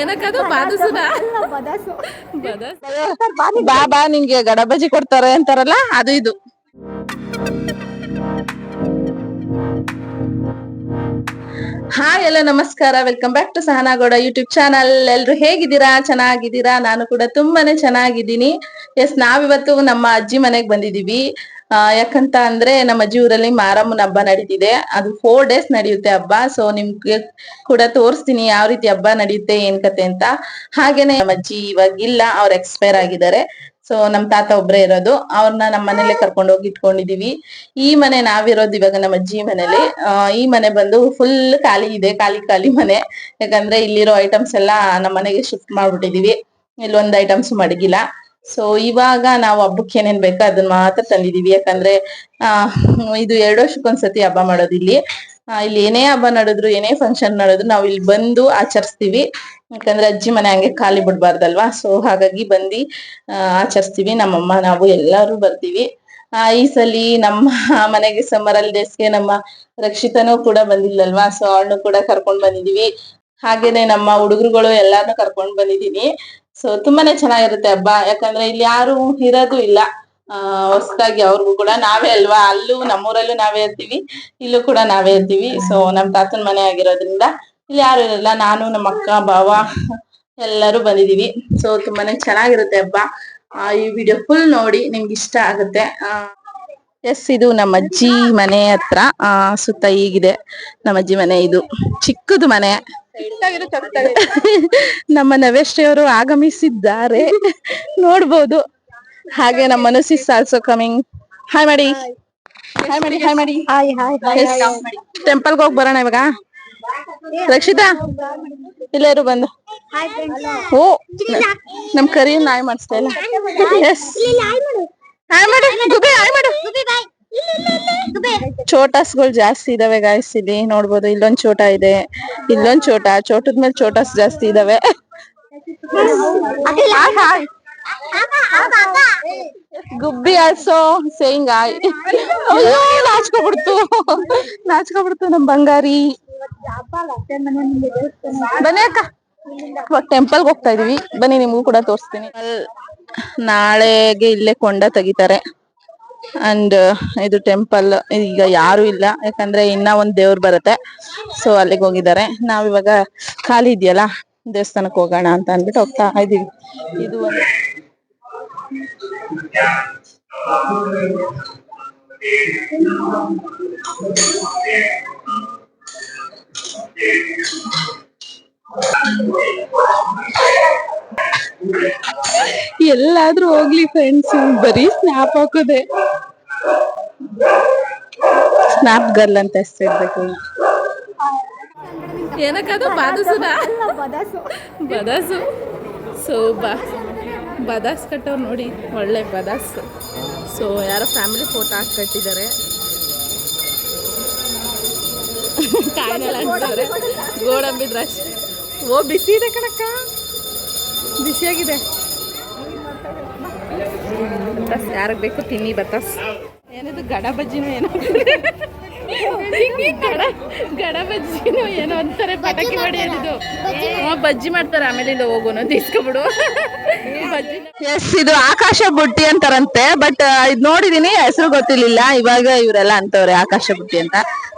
ಏನಕ್ಕದು? ಬಾದುಸುನ ಬದಾಸು. ಬದಸ್. ಬಾ ಬಾ ನಿಂಗೆ ಗಡಬಜಿ ಕೊಡ್ತಾರೆ ಅಂತಾರಲ್ಲ ಅದು ಇದು. ಹಾಯ್ ಎಲ್ಲ ನಮಸ್ಕಾರ. Welcome back to Sahana Gowda YouTube channel ಎಲ್ರು ಹೇಗಿದ್ದೀರಾ? ಚೆನ್ನಾಗಿದ್ದೀರಾ? ನಾನು ಕೂಡ ತುಂಬಾನೇ ಚೆನ್ನಾಗಿದ್ದೀನಿ. ಎಸ್ ನಾವಿವತ್ತು ನಮ್ಮ ಅಜ್ಜಿ ಮನೆಗ್ ಬಂದಿದೀವಿ ಆ, ಯಾಕಂತ ಅಂದ್ರೆ ನಮ್ಮ ಅಜ್ಜಿ ಊರಲ್ಲಿ ಮಾರಮ್ಮನ ಹಬ್ಬ ನಡೀತಿದೆ. ಅದು ಫೋರ್ ಡೇಸ್ ನಡೆಯುತ್ತೆ ಹಬ್ಬ. ಸೊ ನಿಮ್ಗೆ ಕೂಡ ತೋರಿಸ್ತೀನಿ ಯಾವ ರೀತಿ ಹಬ್ಬ ನಡೆಯುತ್ತೆ ಏನ್ ಕತೆ ಅಂತ. ಹಾಗೇನೆ ನಮ್ಮ ಅಜ್ಜಿ ಇವಾಗ ಇಲ್ಲ ಅವ್ರು ಎಕ್ಸ್ಪೈರ್ ಆಗಿದ್ದಾರೆ. ಸೊ ನಮ್ ತಾತ ಒಬ್ರೇ ಇರೋದು. ಅವ್ರನ್ನ ನಮ್ಮ ಮನೇಲೆ ಕರ್ಕೊಂಡು ಹೋಗಿ ಇಟ್ಕೊಂಡಿದೀವಿ. ಈ ಮನೆ ನಾವಿರೋದು ಇವಾಗ ನಮ್ಮ ಅಜ್ಜಿ ಮನೇಲಿ. ಈ ಮನೆ ಬಂದು ಫುಲ್ ಖಾಲಿ ಇದೆ ಖಾಲಿ ಖಾಲಿ ಮನೆ. ಯಾಕಂದ್ರೆ ಇಲ್ಲಿರೋ ಐಟಮ್ಸ್ ಎಲ್ಲ ನಮ್ಮ ಮನೆಗೆ ಶಿಫ್ಟ್ ಮಾಡ್ಬಿಟ್ಟಿದೀವಿ. ಇಲ್ಲೊಂದ್ ಐಟಮ್ಸ್ ಮಡಗಿಲ್ಲ. ಸೊ ಇವಾಗ ನಾವು ಹಬ್ಬಕ್ಕೆ ಏನೇನ್ ಬೇಕೋ ಅದನ್ನ ಮಾತ್ರ ತಂದಿದೀವಿ. ಯಾಕಂದ್ರೆ ಆ ಇದು ಎರಡು ವರ್ಷಕ್ಕೊಂದ್ಸತಿ ಹಬ್ಬ ಮಾಡೋದು ಇಲ್ಲಿ. ಇಲ್ಲಿ ಏನೇ ಹಬ್ಬ ನಡೆದ್ರು ಏನೇ ಫಂಕ್ಷನ್ ನಡೆದ್ರು ನಾವು ಇಲ್ಲಿ ಬಂದು ಆಚರಿಸ್ತೀವಿ. ಯಾಕಂದ್ರೆ ಅಜ್ಜಿ ಮನೆ ಹಂಗೆ ಖಾಲಿ ಬಿಡ್ಬಾರ್ದಲ್ವಾ? ಸೊ ಹಾಗಾಗಿ ಬಂದು ಆಚರಿಸ್ತೀವಿ. ನಮ್ಮಮ್ಮ ನಾವು ಎಲ್ಲರೂ ಬರ್ತೀವಿ. ಆ, ಈ ಸಲಿ ನಮ್ಮ ಮನೆಗೆ ಸಮ್ಮರ್ ಹಾಲಿಡೇಸ್ಗೆ ನಮ್ಮ ರಕ್ಷಿತನೂ ಕೂಡ ಬಂದಿಲ್ಲಲ್ವಾ? ಸೊ ಅವಳನ್ನು ಕೂಡ ಕರ್ಕೊಂಡ್ ಬಂದಿದೀವಿ. ಹಾಗೇನೆ ನಮ್ಮ ಹುಡುಗರುಗಳು ಎಲ್ಲಾರ್ನು ಕರ್ಕೊಂಡ್ ಬಂದಿದೀನಿ. ಸೊ ತುಂಬಾನೇ ಚೆನ್ನಾಗಿರುತ್ತೆ ಹಬ್ಬ. ಯಾಕಂದ್ರೆ ಇಲ್ಲಿ ಯಾರು ಇರೋದು ಇಲ್ಲ. ಆ, ಹೊಸದಾಗಿ ಅವ್ರಿಗೂ ಕೂಡ ನಾವೇ ಅಲ್ವಾ? ಅಲ್ಲೂ ನಮ್ಮೂರಲ್ಲೂ ನಾವೇ ಇರ್ತೀವಿ. ಇಲ್ಲೂ ಕೂಡ ನಾವೇ ಇರ್ತೀವಿ. ಸೊ ನಮ್ ತಾತನ ಮನೆ ಆಗಿರೋದ್ರಿಂದ ಇಲ್ಲಿ ಯಾರು ಇರಲ್ಲ. ನಾನು, ನಮ್ಮ ಅಕ್ಕ, ಭಾವ ಎಲ್ಲರೂ ಬಂದಿದೀವಿ ಸೊ ತುಂಬಾನೇ ಚೆನ್ನಾಗಿರುತ್ತೆ ಹಬ್ಬ. ಈ ವಿಡಿಯೋ ಫುಲ್ ನೋಡಿ ನಿಮ್ಗೆ ಇಷ್ಟ ಆಗುತ್ತೆ. ಎಸ್ ಇದು ನಮ್ಮ ಅಜ್ಜಿ ಮನೆ ಹತ್ರ. ಸುತ್ತ ಈಗಿದೆ ನಮ್ಮ ಅಜ್ಜಿ ಮನೆ ಇದು. ಚಿಕ್ಕದು ಮನೆ. ನಮ್ಮ ನವೇಶ್ರೀಯವರು ಆಗಮಿಸಿದ್ದಾರೆ. ನೋಡ್ಬೋದು. ಹಾಗೆ ನಮ್ಮ ಮನಸ್ಸಿಸ್ ಆಲ್ಸೋ ಕಮಿಂಗ್ ಹಾಯ್ ಮಾಡಿ ಹಾಯ್ ಮಾಡಿ ಹಾಯ್ ಮಾಡಿ ಟೆಂಪಲ್ಗೆ ಹೋಗಿ ಬರೋಣ ಇವಾಗ? ರಕ್ಷಿತಾ? ಇಲ್ಲೇರು ಬಂದು. ಓ ನಮ್ ಕರಿ ನಾಯಿ ಮಾಡಿಸ್ತಾ ಇಲ್ಲ. ಎಸ್ ಹಾಯ್ ಮಾಡಿ. ಗುಬೆ ಹಾಯ್ ಮಾಡು ಚೋಟಾಸ್ಗಳು ಜಾಸ್ತಿ ಇದಾವೆ ಗಾಯ್ಸ್ ಇಲ್ಲಿ ನೋಡ್ಬೋದು, ಇಲ್ಲೊಂದ್ ಚೋಟ ಇದೆ. ಇಲ್ಲೊಂದ್ ಚೋಟ, ಚೋಟದ ಮೇಲೆ ಚೋಟಾಸ್ ಜಾಸ್ತಿ ಇದಾವೆ. ಗುಬ್ಬಿ ಆಲ್ಸೋ ಸೇಯಿಂಗ್ ಅಯ್ಯೋ, ನಾಚ್ಕೊಬಿಡ್ತು. ನಾಚ್ಕೊಬಿಡ್ತು ನಮ್ ಬಂಗಾರಿ. ಬನ್ನಿ ಅಕ್ಕ. ಇವಾಗ ಟೆಂಪಲ್ಗೆ ಹೋಗ್ತಾ ಇದೀವಿ. ಬನ್ನಿ, ನಿಮ್ಗೂ ಕೂಡ ತೋರಿಸ್ತೀನಿ. ನಾಳೆಗೆ ಇಲ್ಲೇ ಕೊಂಡ ತೆಗಿತಾರೆ. ಅಂಡ್ ಇದು ಟೆಂಪಲ್ ಈಗ ಯಾರು ಇಲ್ಲ. ಯಾಕಂದ್ರೆ ಇನ್ನ ಒಂದ್ ದೇವ್ರು ಬರುತ್ತೆ. ಸೊ ಅಲ್ಲಿಗೆ ಹೋಗಿದ್ದಾರೆ. ನಾವಿವಾಗ ಖಾಲಿ ಇದೆಯಲ್ಲ ದೇವಸ್ಥಾನಕ್ಕೆ ಹೋಗೋಣ ಅಂತ ಅಂದ್ಬಿಟ್ಟು ಹೋಗ್ತಾ ಇದೀವಿ. ಇದು ಒಂದು ಎಲ್ಲಾದ್ರೂ ಹೋಗ್ಲಿ ಫ್ರೆಂಡ್ಸ್ ಬರೀ ಸ್ನ್ಯಾಪ್ ಹಾಕೋದೆ. ಸ್ನ್ಯಾಪ್ ಗರ್ಲ್ ಅಂತ ಹೆಸರಿಡ್ಬೇಕು. ಏನಕ್ಕದು ಬದಾಸು ಬದಾಸು. ಸೊ ಬಾ ಬದಾಸ್ ಕಟ್ಟೋರು ನೋಡಿ, ಒಳ್ಳೆ ಬದಾಸ್. ಸೊ ಯಾರೋ ಫ್ಯಾಮಿಲಿ ಫೋಟೋ ಹಾಕಟ್ಟಿದ್ದಾರೆ ಕಾಯಿನೆಲ್ಲ ಅಂತಾರೆ ಗೋಡಂಬಿ ದ್ರಾಕ್ಷಿ. ಓ, ಬಿಸಿ ಇದೆ ಕಣಕ್ಕ. ಬಿಸಿಯಾಗಿದೆ. ಯಾರಿಗೆ ಬೇಕು, ತಿನ್ನಿ ಬತ್ತಾಸ್. ಏನಿದು ಗಡ ಬಜ್ಜಿನೂ ಏನೋ ಗಡ ಗಡ ಬಜ್ಜಿನೂ ಏನೋ ಅಂತಾರೆ ಪಟಾಕಿ ಮಾಡಿ ಹೇಳಿದ್ದು ಹ್ಮ್, ಬಜ್ಜಿ ಮಾಡ್ತಾರೆ ಆಮೇಲೆ ಇಲ್ಲ ಹೋಗೋಣ ತೀಸ್ಕೊಬಿಡು ಬಜ್ಜಿ ಎಸ್ ಇದು ಆಕಾಶ ಬುಟ್ಟಿ ಅಂತಾರಂತೆ ಬಟ್ ಇದು ನೋಡಿದೀನಿ ಹೆಸರು ಗೊತ್ತಿರ್ಲಿಲ್ಲ ಇವಾಗ ಇವರೆಲ್ಲ ಅಂತವ್ರೆ ಆಕಾಶ ಬುಟ್ಟಿ ಅಂತ.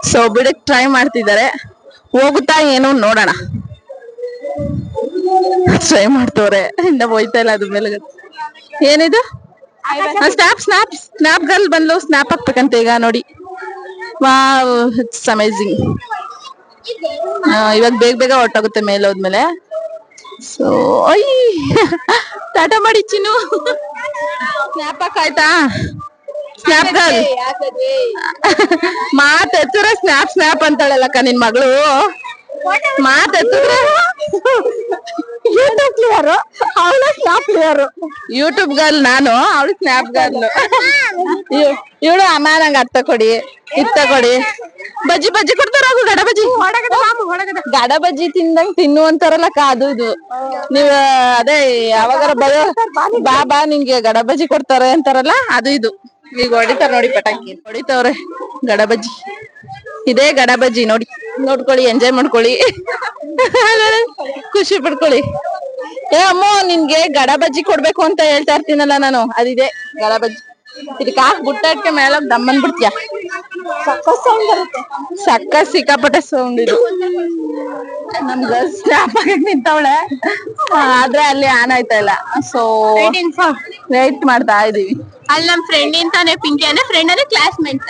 ಸೊ ಬಿಡಕ್ ಟ್ರೈ ಮಾಡ್ತಿದ್ದಾರೆ. ಹೋಗುತ್ತಾ ಏನೋ ನೋಡೋಣ. ಟ್ರೈ ಮಾಡ್ತವ್ರೆ ಇನ್ನ ಹೋಯ್ತಾ ಇಲ್ಲ ಅದ್ರ ಮೇಲೆ ಗೊತ್ತು. ಏನಿದು? ಸ್ನಾಪ್ ಸ್ನಾಪ್ ಸ್ನಾಪ್ ಗರ್ಲ್ ಬಂದ್ಲು ಸ್ನಾಪ್ ಹಾಕ್ಬೇಕಂತ ಈಗ ನೋಡಿ. ವಾವ್ ಇಟ್ಸ್ ಅಮೇಝಿಂಗ್ ಇವಾಗ ಬೇಗ ಬೇಗ ಹೊಟ್ಟೋಗುತ್ತೆ ಮೇಲೆ ಹೋದ್ಮೇಲೆ. ಸೊ ಅಯ್ಯ ಟಾಟಾ ಮಾಡಿ ಚಿನ್ನು. ಸ್ನ್ಯಾಪ್ ಆಯ್ತಾ? ಸ್ನ್ಯಾಪ್ ಗರ್ಲ್ ಮಾತ್ ಎತ್ತಿದ್ರೆ ಸ್ನ್ಯಾಪ್ ಸ್ನ್ಯಾಪ್ ಅಂತಾಳಲ್ಲಕ್ಕ ನಿನ್ ಮಗಳು. ಮಾತ್ ಎತ್ತಿದ್ರೆ. ಯೂಟ್ಯೂಬ್ ಕ್ಲಿಯರ್ ಅವಳ ಸ್ನ್ಯಾಪ್ ಕ್ಲಿಯರ್ ಯೂಟ್ಯೂಬ್ ಗರ್ಲ್ ನಾನು ಅವಳು ಸ್ನ್ಯಾಪ್ ಗರ್ಲ್ ಇವಳು ಅಮ್ಮ ನಂಗೆ ಅತ್ತ ಕೊಡಿ ಇತ್ತ ಕೊಡಿ. ಬಜ್ಜಿ ಬಜ್ಜಿ ಕೊಡ್ತಾರ ಗಡ ಬಜ್ಜಿ. ಗಡ ಬಜ್ಜಿ ತಿಂದಂಗ್ ತಿನ್ನು ಅಂತಾರಲ್ಲಕ್ಕ ಅದು ಇದು. ನೀವ್ ಅದೇ ಯಾವಾಗಾರ ಬರೋ ಬಾ ಬಾ ನಿಂಗೆ ಗಡ ಬಜ್ಜಿ ಕೊಡ್ತಾರೆ ಅಂತಾರಲ್ಲ ಅದು ಇದು. ಈಗ ಹೊಡಿತಾರ ನೋಡಿ ಪಟಾಕಿ ಹೊಡಿತಾವ್ರೆ ಗಡ ಬಜ್ಜಿ. ಇದೇ ಗಡ ಬಜ್ಜಿ ನೋಡಿ. ನೋಡ್ಕೊಳ್ಳಿ ಎಂಜಾಯ್ ಮಾಡ್ಕೊಳ್ಳಿ. ಖುಷಿ ಪಡ್ಕೊಳ್ಳಿ. ಏ, ಅಮ್ಮ, ನಿನ್ಗೆ ಗಡ ಬಜ್ಜಿ ಕೊಡ್ಬೇಕು ಅಂತ ಹೇಳ್ತಾ ಇರ್ತೀನಲ್ಲ ನಾನು. ಅದಿದೆ ಗಡ ಬಜ್ಜಿ ಇದಕ್ಕ ಗುಟ್ಟಾಟ್ಕೆ ಮೇಲೆ ದಮ್ಮನ್ ಬಿಡ್ತೀಯ ಸಕ್ಕ ಸಿಕ್ಕಾಪಟ್ಟೆ ಸೌಂಡ್ ಇದು. ನಮ್ ಗರ್ಲ್ಸ್ ನಿಂತವಳೆ. ಆದ್ರೆ ಅಲ್ಲಿ ಆನ್ ಆಯ್ತಾ ಇಲ್ಲ. ಸೊ ವೇಟ್ ಮಾಡ್ತಾ ಇದೀವಿ. ಅಲ್ಲಿ ನಮ್ ಫ್ರೆಂಡ್ ಇಂತಾನೆ ಪಿಂಕಿ ಅಂದ್ರೆ ಫ್ರೆಂಡ್ ಅಂದ್ರೆ ಕ್ಲಾಸ್ಮೇಟ್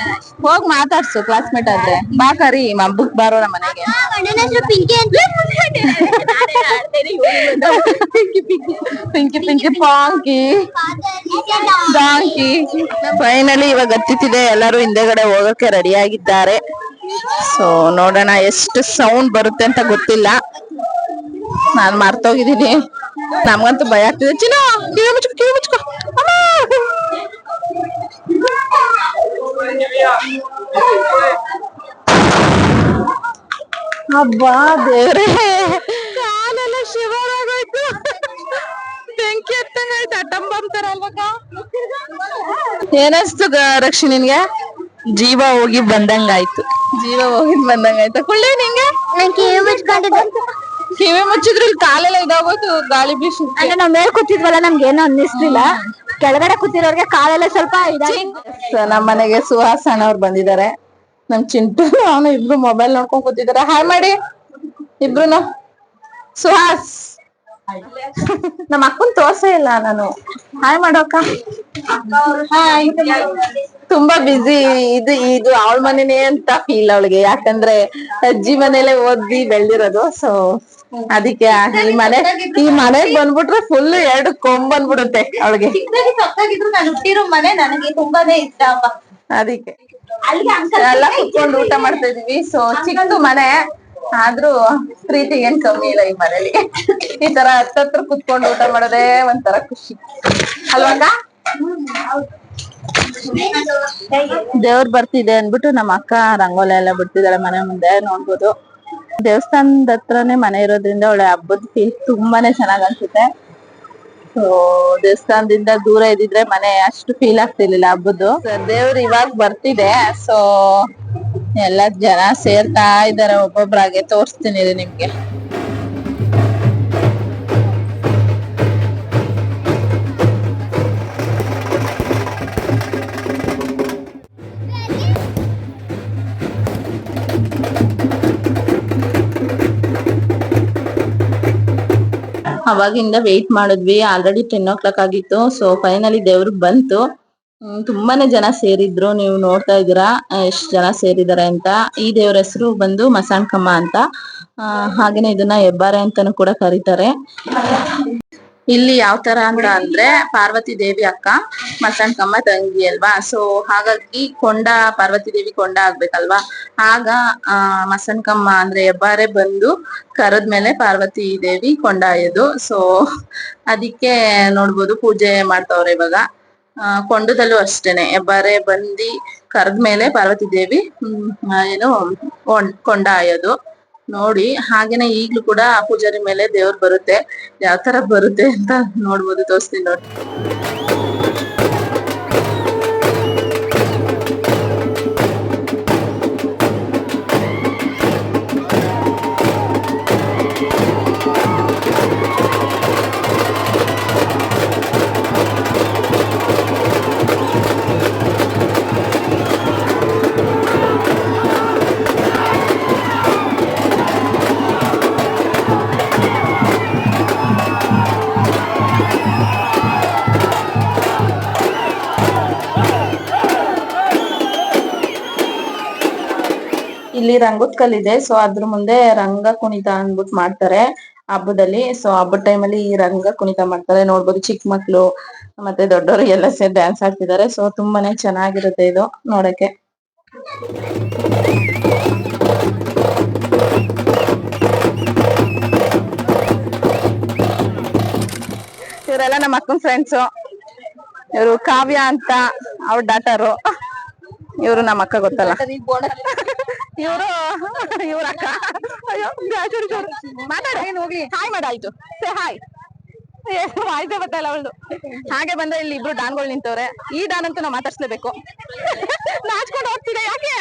ಹೋಗ್ ಮಾತಾಡ್ಸು ಕ್ಲಾಸ್ಮೇಟ್ ಆದ್ರೆ. ಬಾ ಕರಿ ಬುಕ್ ಬಾರೋ ನಮ್ಮ ಮನೆಗೆ. ಅಣ್ಣನ ಹೆಸರು ಪಿಂಕಿ ಅಂತ ಪಿಂಕಿ ಪಿಂಕಿ ಪಾಂಕಿ ಡಾಂಕಿ ಫೈನಲಿ ಇವಾಗ ಹತ್ತಿತಿದೆ ಎಲ್ಲರೂ ಹಿಂದೆಗಡೆ ಹೋಗಕ್ಕೆ ರೆಡಿ ಆಗಿದ್ದಾರೆ. ಸೊ ನೋಡೋಣ ಎಷ್ಟು ಸೌಂಡ್ ಬರುತ್ತೆ ಅಂತ ಗೊತ್ತಿಲ್ಲ. ನಾನ್ ಮರ್ತೋಗಿದ್ದೀನಿ. ನಮ್ಗಂತೂ ಭಯ ಆಗ್ತಿದೆ. ಚಿನ್ನ ಕಿವಿ ಮುಚ್ಕೊ ಕಿವಿ ಮುಚ್ಕೊ ಅಮ್ಮ! ಅಬ್ಬಾ ದೇವ್ರೇ. ಕಾಲೆಲ್ಲ ಶಿವರ್ ಆಗೋಯ್ತು. ಬೆಂಕಿ ಎತ್ತಂಗಾಯ್ತು ಅಟಂಬ ಅಂತಾರ ಏನಸ್ತು ಗ- ರಕ್ಷಿ ನಿನ್ಗೆ? ಜೀವ ಹೋಗಿ ಬಂದಂಗಾಯ್ತು. ಜೀವ ಹೋಗಿ ಬಂದಂಗಾಯ್ತು. ಕುಳ್ಳಿ ನಿಂಗೆ? ಕಿವಿ ಮುಚ್ಕೊಂಡಿದ್ದೆ. ಕಿವಿ ಮುಚ್ಚಿದ್ರು ಇಲ್ಲಿ ಕಾಲೆಲ್ಲ ಇದಾಗೋಯ್ತು ಗಾಳಿ ಬೀಸಿ ಅಂದ್ರೆ ನಾವ್ ಮೇಲ್ ಕೂತಿದ್ವಲ್ಲ ನಮ್ಗೆ ಏನೋ ಅನ್ನಿಸ್ಲಿಲ್ಲ. ಕೆಳಗಡೆ ಕೂತಿರೋರ್ಗೆ ಕಾಲೆಲ್ಲ ಸ್ವಲ್ಪ ಇದಾಗಿ ನಮ್ಮ ನಮ್ ಮನೆಗೆ ಸುಹಾಸ್ ಅಣ್ಣವ್ರು ಬಂದಿದ್ದಾರೆ. ನಮ್ ಚಿಂಟು, ಅವನು ಇಬ್ರು ಮೊಬೈಲ್ ನೋಡ್ಕೊಂಡ್ ಕೂತಿದಾರೆ ಹಾಯ್ ಮಾಡಿ ಇಬ್ರುನು? ಸುಹಾಸ್. ನಮ್ ಅಕ್ಕನ್ ತೋರ್ಸೇ ಇಲ್ಲ ನಾನು. ಹಾಯ್ ಮಾಡೋಕ. ಹಾಯ್ ತುಂಬಾ ಬಿಸಿ ಇದು ಇದು ಅವಳ ಮನೆನೇ ಅಂತ ಫೀಲ್ ಅವಳಿಗೆ. ಯಾಕಂದ್ರೆ ಅಜ್ಜಿ ಮನೇಲೆ ಓದಿ ಬೆಳ್ದಿರೋದು ಸೊ ಅದಕ್ಕೆ ಈ ಮನೆ ಈ ಮನೆಗ್ ಬಂದ್ಬಿಟ್ರೆ ಫುಲ್ ಎರಡು ಕೊಂಬ್ ಬಂದ್ಬಿಡುತ್ತೆ ಅವಳಿಗೆ. ನಾನು ಹುಟ್ಟಿರೋ ಮನೆ ನನಗೆ ತುಂಬಾನೇ ಇಷ್ಟ ಅಮ್ಮ ಅದಕ್ಕೆ. ಎಲ್ಲ ಕುತ್ಕೊಂಡು ಊಟ ಮಾಡ್ತಾ ಇದೀವಿ ಸೊ ಚಿಕ್ಕದು ಮನೆ. ಆದ್ರೂ ಪ್ರೀತಿ ಏನ್ ಕಮ್ಮಿ ಇಲ್ಲ ಈ ಮನೇಲಿ. ಈ ತರ ಹತ್ತತ್ರ ಕುತ್ಕೊಂಡು ಊಟ ಮಾಡೋದೇ ಒಂಥರ ಖುಷಿ. ಅಲ್ವಾಗ ದೇವ್ರ್ ಬರ್ತಿದೆ ಅನ್ಬಿಟ್ಟು ನಮ್ಮ ಅಕ್ಕ ರಂಗೋಲಿ ಎಲ್ಲ ಬಿಡ್ತಿದ್ದಾಳೆ ಮನೆ ಮುಂದೆ ನೋಡ್ಬೋದು. ದೇವಸ್ಥಾನದ ಹತ್ರನೇ ಮನೆ ಇರೋದ್ರಿಂದ ಒಳ್ಳೆ ಹಬ್ಬದ ಫೀಲ್ ತುಂಬಾನೇ ಚೆನ್ನಾಗ್ ಅನ್ಸುತ್ತೆ. ಸೊ ದೇವಸ್ಥಾನದಿಂದ ದೂರ ಇದ್ದಿದ್ರೆ ಮನೆ ಅಷ್ಟು ಫೀಲ್ ಆಗ್ತಿರ್ಲಿಲ್ಲ ಹಬ್ಬದ್ದು. ದೇವ್ರು ಇವಾಗ ಬರ್ತಿದೆ. ಸೊ ಎಲ್ಲ ಜನ ಸೇರ್ತಾ ಇದಾರೆ ಒಬ್ಬೊಬ್ರಾಗೆ ತೋರಿಸ್ತೀನಿ ನಿಮ್ಗೆ. ಅವಾಗಿಂದ ವೆಯ್ಟ್ ಮಾಡಿದ್ವಿ. ಆಲ್ರೆಡಿ ಟೆನ್ ಓ ಕ್ಲಾಕ್ ಆಗಿತ್ತು. ಸೊ ಫೈನಲಿ ದೇವ್ರು ಬಂತು. ತುಂಬಾನೇ ಜನ ಸೇರಿದ್ರು. ನೀವು ನೋಡ್ತಾ ಇದ್ದೀರಾ ಎಷ್ಟು ಜನ ಸೇರಿದ್ದಾರೆ ಅಂತ. ಈ ದೇವ್ರ ಹೆಸರು ಬಂದು ಮಸಾಣ್ಕಮ್ಮ ಅಂತ. ಆ, ಹಾಗೇನೆ ಇದನ್ನ ಹೆಬ್ಬಾರೆ ಅಂತಾನು ಕೂಡ ಕರೀತಾರೆ. ಇಲ್ಲಿ ಯಾವ ತರ ಅಂತ ಅಂದ್ರೆ ಪಾರ್ವತಿ ದೇವಿ ಅಕ್ಕ ಮಸಣ್ಕಮ್ಮ ತಂಗಿ ಅಲ್ವಾ? ಸೊ ಹಾಗಾಗಿ ಕೊಂಡ, ಪಾರ್ವತಿ ದೇವಿ ಕೊಂಡ ಆಗ್ಬೇಕಲ್ವಾ? ಆಗ, ಆ ಮಸಣ್ಕಮ್ಮ ಅಂದ್ರೆ ಹೆಬ್ಬಾರೆ ಬಂದು ಕರದ್ಮೇಲೆ ಪಾರ್ವತಿ ದೇವಿ ಕೊಂಡಾಯೋದು ಸೊ ಅದಕ್ಕೆ ನೋಡ್ಬೋದು ಪೂಜೆ ಮಾಡ್ತಾವ್ರೆ ಇವಾಗ. ಆ, ಕೊಂಡದಲ್ಲೂ ಅಷ್ಟೇನೆ. ಹೆಬ್ಬಾರೆ ಬಂದಿ ಕರೆದ್ಮೇಲೆ ಪಾರ್ವತಿ ದೇವಿ ಏನು ಕೊಂಡ ಆಯೋದು ನೋಡಿ, ಹಾಗೇನೆ ಈಗ್ಲೂ ಕೂಡ ಆ ಪೂಜಾರಿ ಮೇಲೆ ದೇವ್ರು ಬರುತ್ತೆ. ಯಾವ ತರ ಬರುತ್ತೆ ಅಂತ ನೋಡ್ಬೋದು, ತೋರಿಸ್ತೀನಿ ನೋಡಿ. ಇಲ್ಲಿ ರಂಗದ ಕಲ್ಲಿದೆ ಸೊ ಅದ್ರ ಮುಂದೆ ರಂಗ ಕುಣಿತ ಅಂದ್ಬಿಟ್ಟು ಮಾಡ್ತಾರೆ ಹಬ್ಬದಲ್ಲಿ. ಸೊ ಹಬ್ಬದ ಅಲ್ಲಿ ಈ ರಂಗ ಕುಣಿತ ಮಾಡ್ತಾರೆ. ನೋಡ್ಬೋದು ಚಿಕ್ಕ ಮಕ್ಳು ಮತ್ತೆ ದೊಡ್ಡವರು ಎಲ್ಲ ಸೇರಿ ಡ್ಯಾನ್ಸ್ ಆಡ್ತಿದ್ದಾರೆ. ಸೊ ತುಂಬಾನೇ ಚೆನ್ನಾಗಿರುತ್ತೆ ಇದು ನೋಡಕ್ಕೆ. ಇವರೆಲ್ಲ ನಮ್ಮ ಅಕ್ಕನ ಫ್ರೆಂಡ್ಸು ಇವರು ಕಾವ್ಯ ಅಂತ, ಅವ್ರ ಡಾಟರು ಇವರು ನಮ್ಮ ಅಕ್ಕ ಗೊತ್ತಲ್ಲ. ಇವರು ಇವ್ರ ಅಕ್ಕ ಅಯ್ಯೋ ಚೂರು ಚೂರು ಮಾತಾಡ. ಏನು ಹೋಗಿ? ಹಾಯ್ ಮಾಡಾಯ್ತು ಸೇ ಹಾಯ್ ಆಯ್ತೇ ಬರ್ತಾಯಿಲ್ಲ ಅವಳು ಹಾಗೆ ಬಂದ್ರೆ ಇಲ್ಲಿ ಇಬ್ರು ಡಾನ್ಗಳು ನಿಂತವ್ರೆ. ಈ ಡಾನ್ ಅಂತೂ ನಾವು ಮಾತಾಡ್ಸ್ಲೇಬೇಕು. ನಾಚ್ಕೊಂಡು ಹೋಗ್ತಿದೆ ಯಾಕೆ?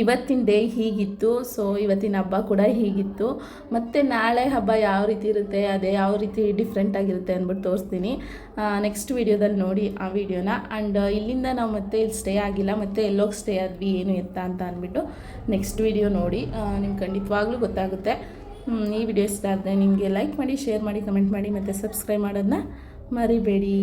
ಇವತ್ತಿನ ಡೇ ಹೀಗಿತ್ತು ಸೊ ಇವತ್ತಿನ ಹಬ್ಬ ಕೂಡ ಹೀಗಿತ್ತು. ಮತ್ತು ನಾಳೆ ಹಬ್ಬ ಯಾವ ರೀತಿ ಇರುತ್ತೆ, ಅದೇ ಯಾವ ರೀತಿ ಡಿಫ್ರೆಂಟ್ ಆಗಿರುತ್ತೆ ಅಂದ್ಬಿಟ್ಟು ತೋರಿಸ್ತೀನಿ. ನೆಕ್ಸ್ಟ್ ವೀಡಿಯೋದಲ್ಲಿ ನೋಡಿ ಆ ವಿಡಿಯೋನ ಆ್ಯಂಡ್ ಇಲ್ಲಿಂದ ನಾವು ಮತ್ತೆ ಇಲ್ಲಿ ಸ್ಟೇ ಆಗಿಲ್ಲ, ಮತ್ತೆ ಎಲ್ಲೋಗಿ ಸ್ಟೇ ಆದ್ವಿ, ಏನು ಎತ್ತ ಅಂತ ಅಂದ್ಬಿಟ್ಟು ನೆಕ್ಸ್ಟ್ ವಿಡಿಯೋ ನೋಡಿ. ನಿಮ್ಗೆ ಖಂಡಿತವಾಗ್ಲೂ ಗೊತ್ತಾಗುತ್ತೆ. ಈ ವಿಡಿಯೋ ಇಷ್ಟ ಆದರೆ ನಿಮಗೆ ಲೈಕ್ ಮಾಡಿ ಶೇರ್ ಮಾಡಿ ಕಮೆಂಟ್ ಮಾಡಿ, ಮತ್ತು ಸಬ್ಸ್ಕ್ರೈಬ್ ಮಾಡೋದನ್ನ ಮರಿಬೇಡಿ.